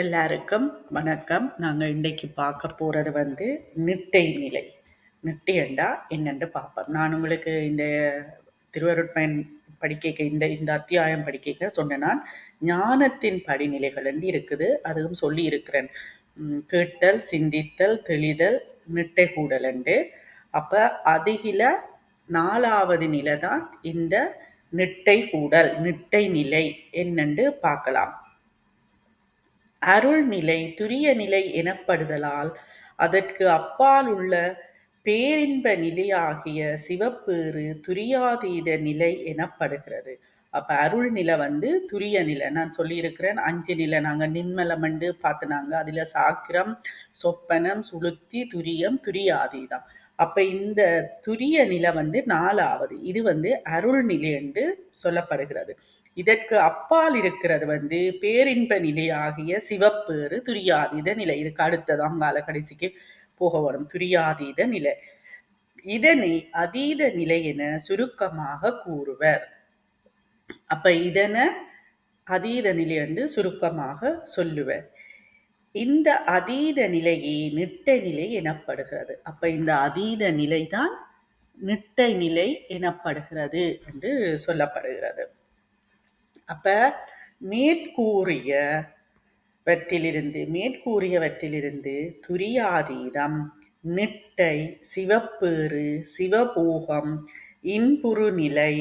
எல்லாருக்கும் வணக்கம். நாங்கள் இன்றைக்கு பார்க்க போகிறது வந்து நிட்டை நிலை. நிட்டையண்டா என்னென்று பார்ப்போம். நான் உங்களுக்கு இந்த திருவருட்பயன் படிக்க இந்த இந்த அத்தியாயம் படிக்க சொன்ன நான். ஞானத்தின் படிநிலைகள் என்று இருக்குது. அதுவும் சொல்லி இருக்கிறேன். கேட்டல் சிந்தித்தல் தெளிதல் நிட்டை கூடல் என்று. அப்போ அதிகில நாலாவது நிலை தான் இந்த நிட்டை கூடல் நிட்டை நிலை என்னென்று பார்க்கலாம். அருள் நிலை துரிய நிலை எனப்படுதலால் அதற்கு அப்பால் உள்ள பேரின்ப நிலையாகிய சிவப்பேறு துரியாதீத நிலை எனப்படுகிறது. அப்ப அருள் நிலை வந்து துரிய நிலை நான் சொல்லியிருக்கிறேன் அஞ்சு நிலை. நாங்க நின்மலமண்டு பார்த்துனாங்க. அதுல சாக்கிரம் சொப்பனம் சுளுத்தி துரியம் துரியாதீதம். அப்ப இந்த துரிய நிலை வந்து நாலாவது. இது வந்து அருள் நிலை என்று சொல்லப்படுகிறது. இதற்கு அப்பால் இருக்கிறது வந்து பேரின்ப நிலையாகிய சிவப்பேறு துரியாதீத நிலை. இதுக்கு அடுத்ததான் கால கடைசிக்கு போக வரும் துரியாதீத நிலை. இதனை அதீத நிலை என சுருக்கமாக கூறுவர். அப்ப இதனை அதீத நிலை என்று சுருக்கமாக சொல்லுவர். இந்த அதீத நிலையே நிட்டை நிலை எனப்படுகிறது. அப்ப இந்த அதீத நிலைதான் நிட்டை நிலை எனப்படுகிறது என்று சொல்லப்படுகிறது. அப்ப மேற்கூறிய வற்றிலிருந்து மேற்கூறியவற்றிலிருந்து துரியாதீதம். நிட்டை சிவப்பேறு சிவபோகம் இன்புறு நிலை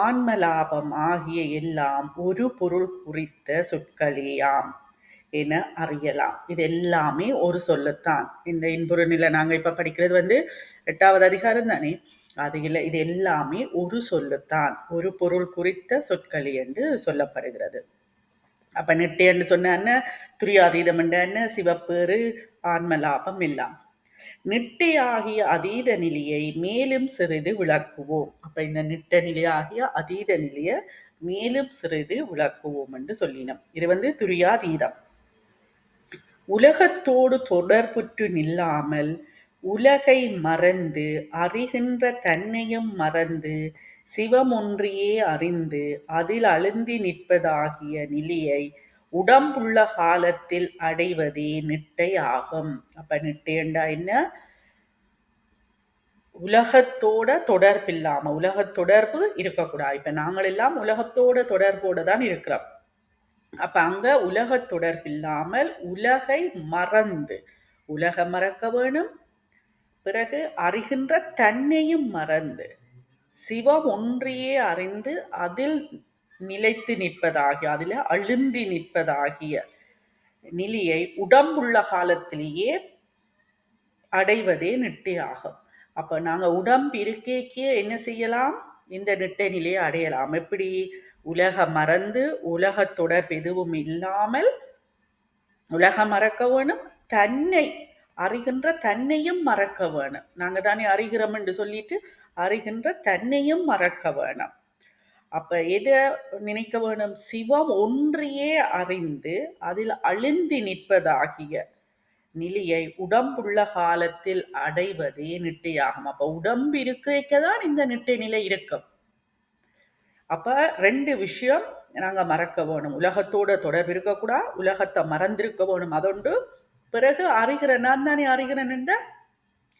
ஆன்மலாபம் ஆகிய எல்லாம் ஒரு பொருள் குறித்த சொற்களேயாம் என அறியலாம். இது எல்லாமே ஒரு சொல்லத்தான். இந்த இன்புறு நிலை நாங்கள் இப்ப படிக்கிறது வந்து எட்டாவது அதிகாரம் தானே? அது இல்லை இது எல்லாமே ஒரு சொல்லுத்தான். ஒரு பொருள் குறித்த சொற்களி என்று சொல்லப்படுகிறது. அப்ப நெட்டை என்று சொன்ன துரியாதீதம் என்ன சிவப்பேறு ஆன்மலாபம் எல்லாம். நிட்டையாகிய அதீத நிலையை மேலும் சிறிது விளக்குவோம். அப்ப இந்த நிட்ட நிலையாகிய அதீத நிலையை மேலும் சிறிது விளக்குவோம் என்று சொல்லினோம். இது வந்து துரியாதீதம். உலகத்தோடு தொடர்புற்று நில்லாமல் உலகை மறந்து அறிகின்ற தன்னையும் மறந்து சிவமொன்றியே அறிந்து அதில் அழுந்தி நிற்பதாகிய நிலையை உடம்புள்ள காலத்தில் அடைவதே நிட்டை ஆகும். அப்ப நிட்டையண்டா என்ன? உலகத்தோட தொடர்பு இல்லாம உலக தொடர்பு இருக்கக்கூடாது. இப்ப நாங்கள் எல்லாம் உலகத்தோட தொடர்போட தான் இருக்கிறோம். அப்ப அங்க உலக தொடர்பு இல்லாமல் உலகை மறந்து உலக மறக்க வேணும் பிறகு அறிகின்ற தன்னையும் மறந்து சிவம் ஒன்றையே அறிந்து அதில் நிலைத்து நிற்பதாகிய அதில் அழுந்தி நிற்பதாகிய நிலையை உடம்புள்ள காலத்திலேயே அடைவதே நிட்டையாகும். அப்ப நாங்க உடம்பு இருக்கேக்கே என்ன செய்யலாம்? இந்த நிட்டை நிலையை அடையலாம். எப்படி? உலக மறந்து உலக தொடர்பு எதுவும் இல்லாமல் உலக மறக்க வேணும். தன்னை அறிகின்ற தன்னையும் மறக்க வேணும். நாங்க தானே அறிகிறோம் என்று சொல்லிட்டு அறிகின்ற தன்னையும் மறக்க வேணும். அப்ப எதை நினைக்க வேணும்? சிவம் ஒன்றியே அறிந்து அதில் அழிந்து நிற்பதாகிய நிலையை உடம்புள்ள காலத்தில் அடைவதே நிட்டையாகும். அப்ப உடம்பு இருக்க தான் இந்த நிட்டை நிலை இருக்கும். அப்ப ரெண்டு விஷயம் நாங்க மறக்க வேணும். உலகத்தோட தொடர்பு இருக்கக்கூடாது உலகத்தை மறந்திருக்க வேணும். அதொன்று பிறகு அறிகிற நான் தானே அறிகிறேன்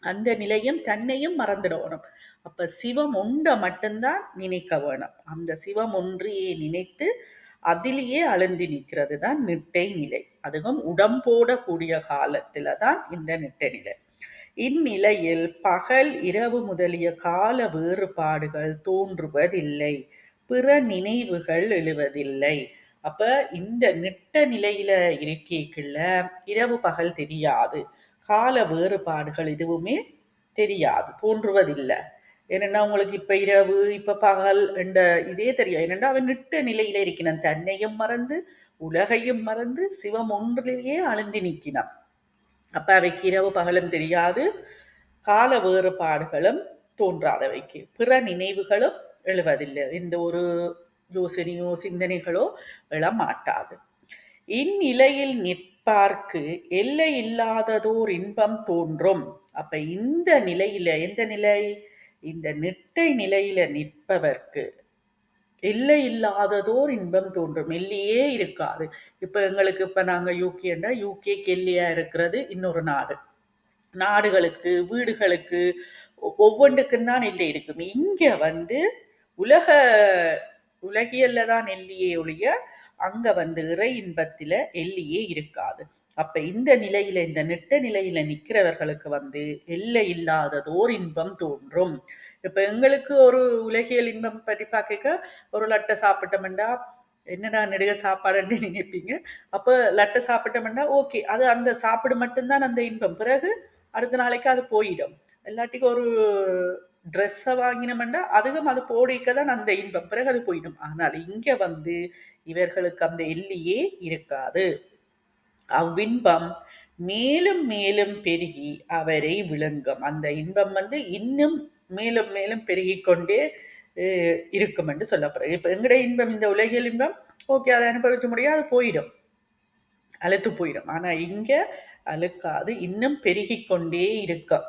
அந்த நிலையும் தன்னையும் மறந்துடணும். அப்ப சிவம் உண்டை மட்டும்தான் நினைக்க வேணும். அந்த சிவம் ஒன்றையே நினைத்து அதிலேயே அழுந்தி நிற்கிறது தான் நிட்டை நிலை. அதுவும் உடம்போட கூடிய காலத்துல தான் இந்த நிட்டை நிலை. இந்நிலையில் பகல் இரவு முதலிய கால வேறுபாடுகள் தோன்றுவதில்லை. பிற நினைவுகள் எழுவதில்லை. அப்ப இந்த நிட்ட நிலையில இருக்கைக்குள்ள இரவு பகல் தெரியாது. கால வேறுபாடுகள் எதுவுமே தெரியாது தோன்றுவதில்லை. என்னென்னா உங்களுக்கு இப்ப இரவு இப்ப பகல் என்ற இதே தெரியும். என்னென்னா அவன் நிட்ட நிலையில இருக்கிறான். தன்னையும் மறந்து உலகையும் மறந்து சிவம் ஒன்றிலேயே அழுந்தி நிற்கினான் அப்ப அவைக்கு இரவு பகலும் தெரியாது கால வேறுபாடுகளும் தோன்றாதவைக்கு. பிற நினைவுகளும் எழுவதில்லை. இந்த ஒரு யோசனையோ சிந்தனைகளோ எழமாட்டாது இந்நிலையில் நிற்பார்க்கு எல்லை இல்லாததோர் இன்பம் தோன்றும். அப்ப இந்த நிலையில எந்த நிலை? இந்த நிட்டை நிலையில நிற்பவர்க்கு எல்லை இல்லாததோர் இன்பம் தோன்றும். எல்லையே இருக்காது. இப்ப எங்களுக்கு இப்ப நாங்க யூகேண்டா யூகேக்கு எல்லையா இருக்கிறது இன்னொரு நாடு. நாடுகளுக்கு வீடுகளுக்கு ஒவ்வொன்றுக்கும் தான் எல்லை இருக்கும். இங்க வந்து உலக உலகியல்ல தான் எல்லியே ஒழிய அங்க வந்து இறை இன்பத்தில எல்லியே இருக்காது. அப்ப இந்த நிலையில இந்த நெட்ட நிலையில நிக்கிறவர்களுக்கு வந்து எல்லை இல்லாததோர் இன்பம் தோன்றும். இப்ப எங்களுக்கு ஒரு உலகியல் இன்பம் பற்றி பார்க்க ஒரு லட்டை சாப்பிட்டோம்டா என்னடா நெடுக சாப்பாடுன்னு நினைப்பீங்க. அப்ப லட்டை சாப்பிட்டோம்டா ஓகே அது அந்த சாப்பிடு மட்டும்தான் அந்த இன்பம். பிறகு அடுத்த நாளைக்கு அது போயிடும். எல்லாத்துக்கும் ஒரு ட்ரெஸ்ஸை வாங்கினோம்னா அதுவும் அது போடிக்க தான் அந்த இன்பம். பிறகு அது போயிடும். ஆனால் இங்க வந்து இவர்களுக்கு அந்த எல்லையே இருக்காது. அவ்வின்பம் மேலும் மேலும் பெருகி அவரை விளங்கும் அந்த இன்பம் வந்து இன்னும் மேலும் மேலும் பெருகி கொண்டே இருக்கும் என்று சொல்லப்படுறது இப்ப எங்கட இன்பம்? இந்த உலகியல் இன்பம்? ஓகே அதை அனுபவிக்க முடியாது போயிடும். அழுத்து போயிடும். ஆனா இங்க அழுக்காது இன்னும் பெருகி கொண்டே இருக்கும்.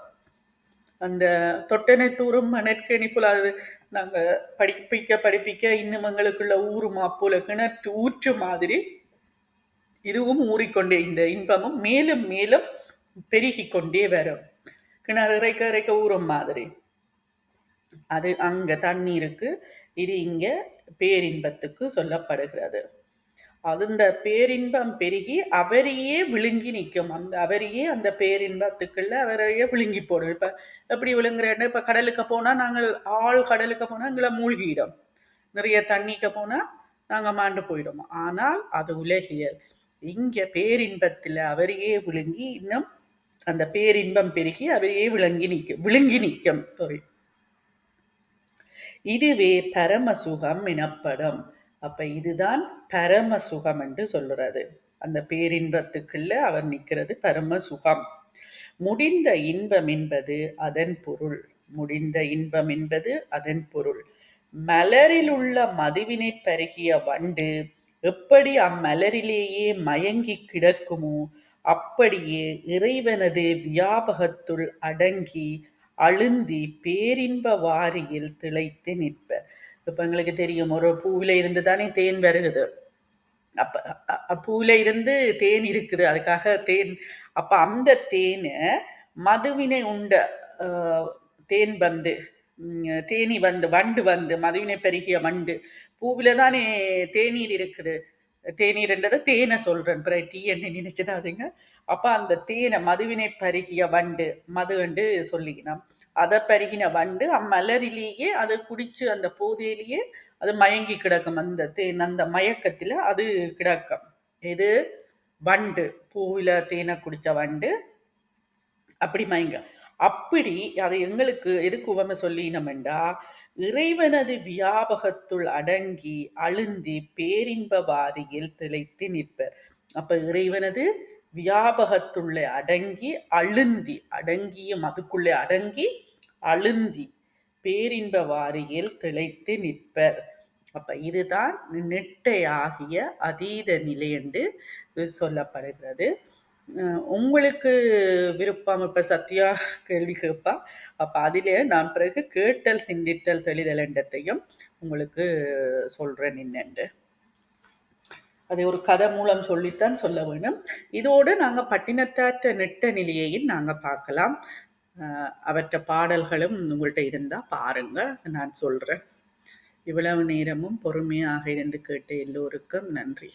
அந்த தொட்டனை தூரும் மணற்கணி போல அது நாங்கள் படிப்பிக்க படிப்பிக்க இன்னும் எங்களுக்குள்ள ஊருமா போல கிணற்று ஊற்று மாதிரி இதுவும் ஊறிக்கொண்டே இந்த இன்பமும் மேலும் மேலும் பெருகி கொண்டே வரும். கிணறு இறைக்க இறைக்க ஊறும் மாதிரி. அது அங்க தண்ணீருக்கு இது இங்க பேரின்பத்துக்கு சொல்லப்படுகிறது. அந்த பேரின்பம் பெருகி அவரையே விழுங்கி நிற்கும். அந்த அவரையே அந்த பேரின்பத்துக்குள்ள அவரையே விழுங்கி போடும். இப்ப எப்படி விழுங்குறேன்னு? இப்ப கடலுக்கு போனா நாங்கள் ஆள் கடலுக்கு போனா எங்களை மூழ்கிடும். நிறைய தண்ணிக்கு போனா நாங்க மாண்டு போயிடும் ஆனால் அது உலகியல். இங்க பேரின்பத்துல அவரையே விழுங்கி இன்னும் அந்த பேரின்பம் பெருகி அவரையே விளங்கி நிற்கும். விழுங்கி நிற்கும். சாரி இதுவே பரமசுகம் எனப்படும். அப்ப இதுதான் பரம சுகம் என்று சொல்லுறது. அந்த பேரின்பத்துக்குள்ள அவர் நிற்கிறது பரம சுகம் முடிந்த இன்பம் என்பது அதன் பொருள். முடிந்த இன்பம் என்பது அதன் பொருள். மலரில் உள்ள மதுவினை பருகிய வண்டு எப்படி அம்மலரிலேயே மயங்கி கிடக்குமோ அப்படியே இறைவனது வியாபகத்துள் அடங்கி அழுந்தி பேரின்ப வாரியில் திளைத்து நிற்பர். இப்போ எங்களுக்கு தெரியும். ஒரு பூவில் இருந்து தானே தேன் வருகுது. அப்போ பூவில் இருந்து தேன் இருக்குது. அதுக்காக தேன் அப்போ அந்த தேனை மதுவினை உண்ட தேன் வந்து தேனி வந்து வண்டு வந்து மதுவினை பெருகிய வண்டு பூவில் தானே தேநீர் இருக்குது. தேநீர்ன்றதை தேனை சொல்கிறேன் பிற டீ என்ன நினைச்சிடாதீங்க. அப்போ அந்த தேனை மதுவினை பருகிய வண்டு மது சொல்லிக்கணும். அதை பருகின வண்டு அம்மலரிலேயே அதை குடிச்சு அந்த போதையிலேயே அது மயங்கி கிடக்கும். அந்த தேன் அந்த மயக்கத்தில் அது கிடக்கும். இது வண்டு. பூவில தேனை குடிச்ச வண்டு. அப்படி மயங்க அப்படி அதை எங்களுக்கு எதுக்கு உவமை சொல்லினமெண்டா இறைவனது வியாபகத்துள் அடங்கி அழுந்தி பேரின்ப வாரியில் திளைத்து நிற்பர். அப்ப இறைவனது வியாபகத்துள்ளே அடங்கி அழுந்தி அடங்கியும் அதுக்குள்ளே அடங்கி அழுந்தி பேரின்ப வாரியில் திளைத்து நிற்பர். அப்ப இதுதான் நெட்டை ஆகிய அதீத நிலை என்று சொல்லப்படுகிறது. உங்களுக்கு விருப்பம் இப்ப சத்யா கேள்வி கேட்பா. அப்ப அதிலே நான் பிறகு கேட்டல் சிந்தித்தல் தெளிதல் என்றத்தையும் உங்களுக்கு சொல்றேன் என்னென்று அதை ஒரு கதை மூலம் சொல்லித்தான் சொல்ல வேண்டும் இதோடு நாங்கள் பட்டினத்தாற்ற நெட்ட நிலையையும் நாங்கள் பார்க்கலாம். அவற்ற பாடல்களும் உங்கள்கிட்ட இருந்தால் பாருங்க. நான் சொல்கிறேன் இவ்வளவு நேரமும் பொறுமையாக இருந்து கேட்ட எல்லோருக்கும் நன்றி.